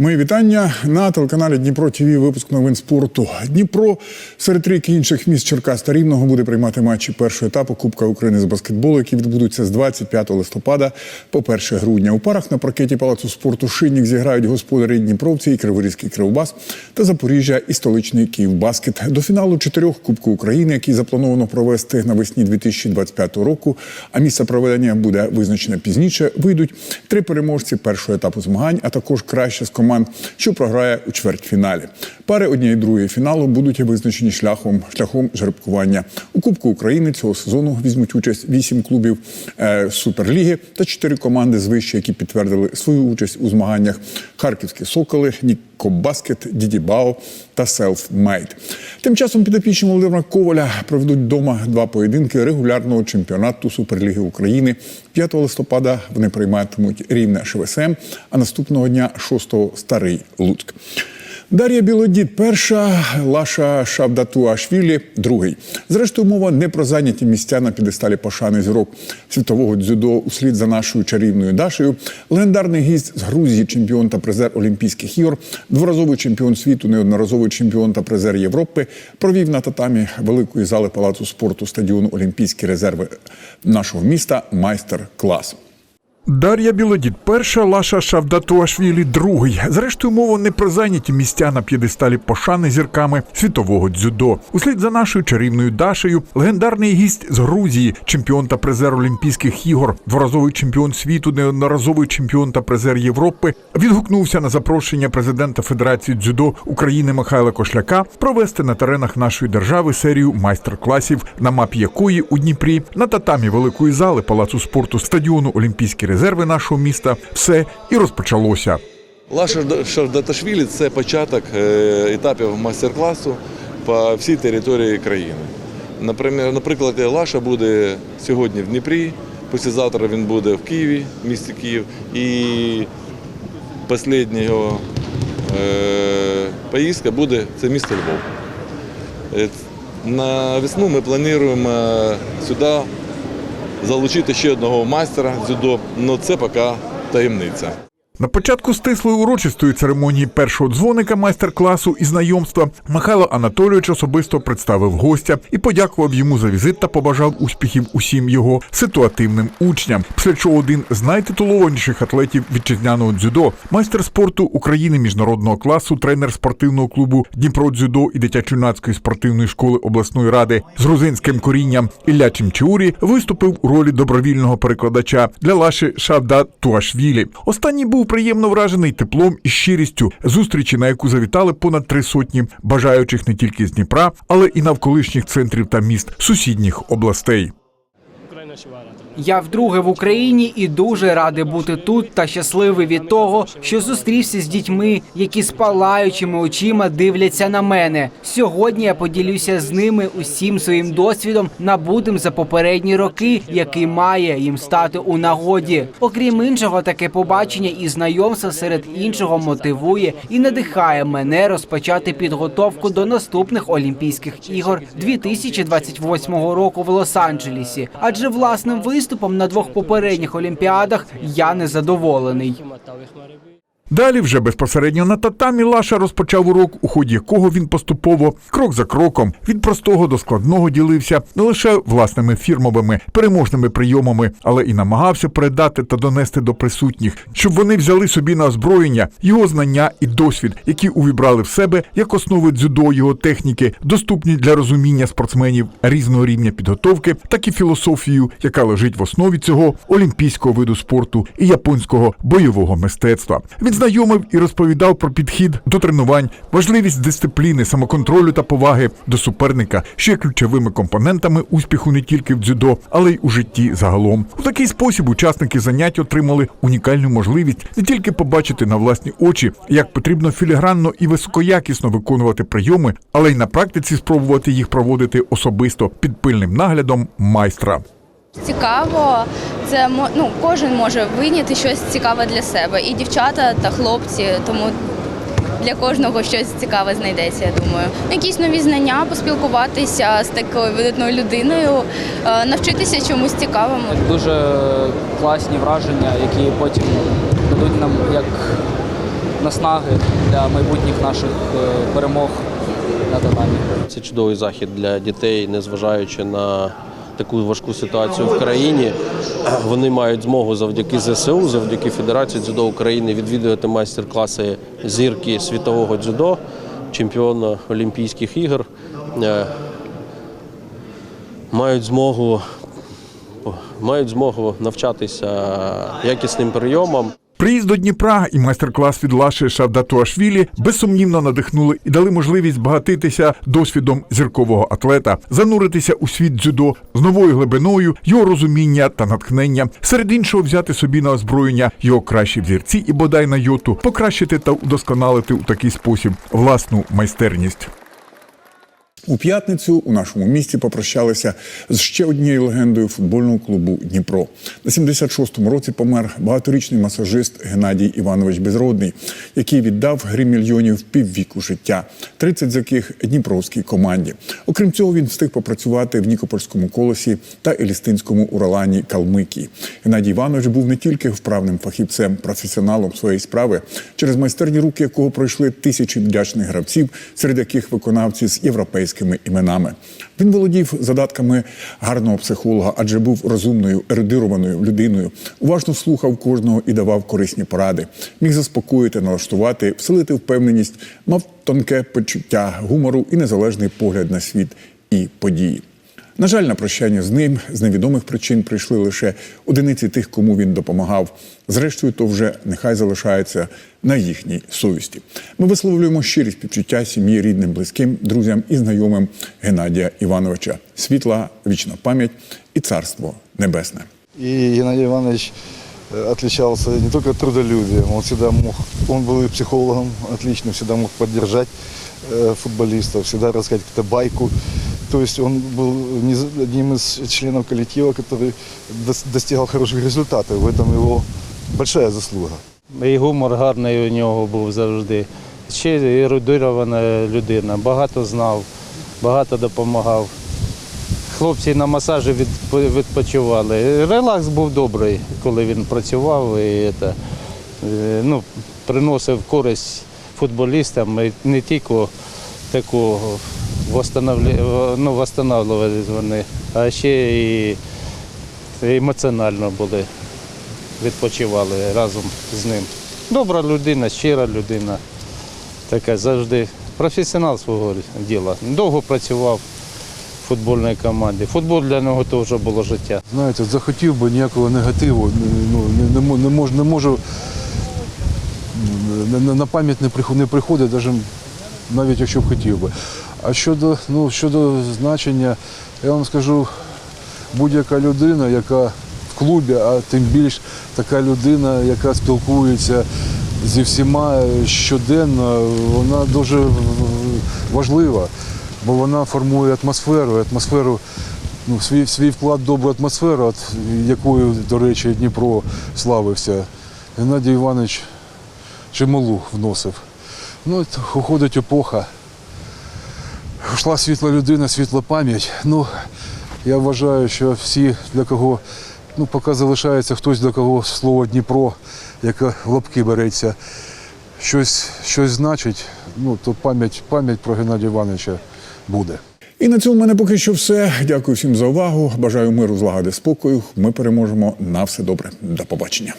Мої вітання на телеканалі Дніпро ТВ. Випуск новин спорту. Дніпро серед трійки інших міст Черкас та Рівного буде приймати матчі першого етапу Кубка України з баскетболу, які відбудуться з 25 листопада по 1 грудня. У парах на паркеті палацу спорту Шинник зіграють господарі Дніпровці і Криворізький Кривбас та Запоріжжя і столичний Київбаскет. До фіналу чотирьох Кубку України, який заплановано провести навесні 2025 року. А місце проведення буде визначено пізніше. Вийдуть три переможці першого етапу змагань, а також краще з команд, що програє у чвертьфіналі. Пари однієї другої фіналу будуть визначені шляхом шляхом жеребкування. У Кубку України цього сезону візьмуть участь вісім клубів е, Суперліги та чотири команди з вище, які підтвердили свою участь у змаганнях: Харківські Соколи, Нікобаскет, Дідібао та Селфмейд. Тим часом підопічні Володимира Коваля проведуть вдома два поєдинки регулярного чемпіонату Суперліги України. 5 листопада вони прийматимуть рівне ШВСМ, а наступного дня 6-го Старий Луцьк. Дар'я Білодід перша, Лаша Шавдатуашвілі другий. Зрештою, мова не про зайняті місця на підесталі пошани зірок світового дзюдо услід за нашою чарівною Дашею. Легендарний гість з Грузії, чемпіон та призер Олімпійських ігор, дворазовий чемпіон світу, неодноразовий чемпіон та призер Європи, провів на татамі великої зали палацу спорту стадіону Олімпійські резерви нашого міста майстер-клас. Дар'я Білодід перша, Лаша Шавдатуашвілі другий. Зрештою, мова не про зайняті місця на п'єдесталі пошани зірками світового дзюдо. Услід за нашою чарівною Дашею, легендарний гість з Грузії, чемпіон та призер Олімпійських ігор, дворазовий чемпіон світу, неодноразовий чемпіон та призер Європи, відгукнувся на запрошення президента Федерації дзюдо України Михайла Кошляка провести на теренах нашої держави серію майстер-класів, на мапі якої у Дніпрі на татамі великої зали палацу спорту стадіону Олімпійські резерви нашого міста все і розпочалося. Лаша Шардаташвілі це початок е, етапів майстер-класу по всій території країни. Наприклад, Наприклад, Лаша буде сьогодні в Дніпрі, післязавтра він буде в Києві, в місті Київ. І остання його е, поїздка буде це місто Львов. Е, На весну ми плануємо сюди залучити ще одного майстера дзюдо, але це поки таємниця. На початку стислої урочистої церемонії першого дзвоника майстер-класу і знайомства Михайло Анатолійович особисто представив гостя і подякував йому за візит та побажав успіхів усім його ситуативним учням. Після чого один з найтитулованіших атлетів вітчизняного дзюдо, майстер спорту України міжнародного класу, тренер спортивного клубу Дніпро дзюдо і дитячо-юнацької спортивної школи обласної ради з грузинським корінням Ілля Чимчурі виступив у ролі добровільного перекладача для Лаші Шавда Туашвілі. Останній був приємно вражений теплом і щирістю зустрічі, на яку завітали понад три сотні бажаючих не тільки з Дніпра, але і навколишніх центрів та міст сусідніх областей. Я вдруге в Україні і дуже радий бути тут та щасливий від того, що зустрівся з дітьми, які з палаючими очима дивляться на мене. Сьогодні я поділюся з ними усім своїм досвідом, набутим за попередні роки, який має їм стати у нагоді. Окрім іншого, таке побачення і знайомство серед іншого мотивує і надихає мене розпочати підготовку до наступних Олімпійських ігор 2028 року в Лос-Анджелесі. Адже власним виступом на двох попередніх олімпіадах я не задоволений. Далі вже безпосередньо на татамі Лаша розпочав урок, у ході якого він поступово, крок за кроком, від простого до складного ділився не лише власними фірмовими переможними прийомами, але і намагався передати та донести до присутніх, щоб вони взяли собі на озброєння його знання і досвід, які увібрали в себе як основи дзюдо його техніки, доступні для розуміння спортсменів різного рівня підготовки, так і філософію, яка лежить в основі цього олімпійського виду спорту і японського бойового мистецтва. Він знайомив і розповідав про підхід до тренувань, важливість дисципліни, самоконтролю та поваги до суперника, що є ключовими компонентами успіху не тільки в дзюдо, але й у житті загалом. У такий спосіб учасники занять отримали унікальну можливість не тільки побачити на власні очі, як потрібно філігранно і високоякісно виконувати прийоми, але й на практиці спробувати їх проводити особисто під пильним наглядом майстра. Цікаво, це мо- ну, кожен може вийняти щось цікаве для себе, і дівчата та хлопці, тому для кожного щось цікаве знайдеться, я думаю. Якісь нові знання, поспілкуватися з такою видатною людиною, е, навчитися чомусь цікавому. дуже класні враження, які потім дадуть нам як наснаги для майбутніх наших е, перемог на татамі. Це чудовий захід для дітей, незважаючи на таку важку ситуацію в країні. Вони мають змогу завдяки ЗСУ, завдяки Федерації дзюдо України відвідувати майстер-класи зірки світового дзюдо, чемпіона Олімпійських ігор. Е, Мають змогу, мають змогу навчатися якісним прийомам. Приїзд до Дніпра і майстер-клас від Лаши Шавдатуашвілі безсумнівно надихнули і дали можливість збагатитися досвідом зіркового атлета, зануритися у світ дзюдо з новою глибиною, його розуміння та натхнення, серед іншого взяти собі на озброєння його кращі взірці і бодай на йоту, покращити та удосконалити у такий спосіб власну майстерність. У п'ятницю у нашому місті попрощалися з ще однією легендою футбольного клубу Дніпро. На 76-му році помер багаторічний масажист Геннадій Іванович Безродний, який віддав грі мільйонів піввіку життя, 30 з яких Дніпровській команді. Окрім цього, він встиг попрацювати в Нікопольському колосі та Елістинському уралані Калмикії. Геннадій Іванович був не тільки вправним фахівцем, професіоналом своєї справи, через майстерні руки якого пройшли тисячі вдячних гравців, серед яких виконавці з європейськими іменами. Він володів задатками гарного психолога, адже був розумною, ерудированою людиною, уважно слухав кожного і давав корисні поради. Міг заспокоїти, налаштувати, вселити впевненість, мав тонке почуття гумору і незалежний погляд на світ і події. На жаль, на прощання з ним з невідомих причин прийшли лише одиниці тих, кому він допомагав. Зрештою, то вже нехай залишається на їхній совісті. Ми висловлюємо щирі співчуття сім'ї, рідним, близьким, друзям і знайомим Геннадія Івановича. Світла, вічна пам'ять і царство небесне. И Геннадий Иванович э, отличался не только трудолюбием, он всегда мог, он был и психологом отличным, всегда мог поддержать э, футболистов, всегда рассказать какую-то байку. То есть он был низ- одним из членов коллектива, который дос- достигал хороших результатов. В этом его большая заслуга. І гумор гарний у нього був завжди. Ще ерудирована людина, багато знав, багато допомагав. Хлопці на масажі відп- відпочивали. Релакс був добрий, коли він працював і це, е, ну, приносив користь футболістам і не тільки таку восстановлі- ну, восстанавливали вони, а ще і емоціонально були відпочивали разом з ним. Добра людина, щира людина, така завжди професіонал свого діла. Довго працював в футбольній команді. Футбол для нього теж було життя. Знаєте, захотів би ніякого негативу, ну, не, не, не, можу, не можу, на- пам'ять не, приход, приходить, навіть якщо б хотів би. А щодо, ну, щодо значення, я вам скажу, будь-яка людина, яка в клубі, а тим більш така людина, яка спілкується зі всіма щоденно, вона дуже важлива, бо вона формує атмосферу, атмосферу ну, свій, свій вклад в добру атмосферу, от, якою, до речі, Дніпро славився. Геннадій Іванович чималу вносив. Ну, уходить епоха. Йшла світла людина, світла пам'ять. Ну, я вважаю, що всі, для кого, ну, поки залишається хтось, для кого слово Дніпро, яке лапки береться, щось, щось значить, ну, то пам'ять, пам'ять про Геннадія Івановича буде. І на цьому в мене поки що все. Дякую всім за увагу. Бажаю миру, злагоди, спокою. Ми переможемо на все добре. До побачення.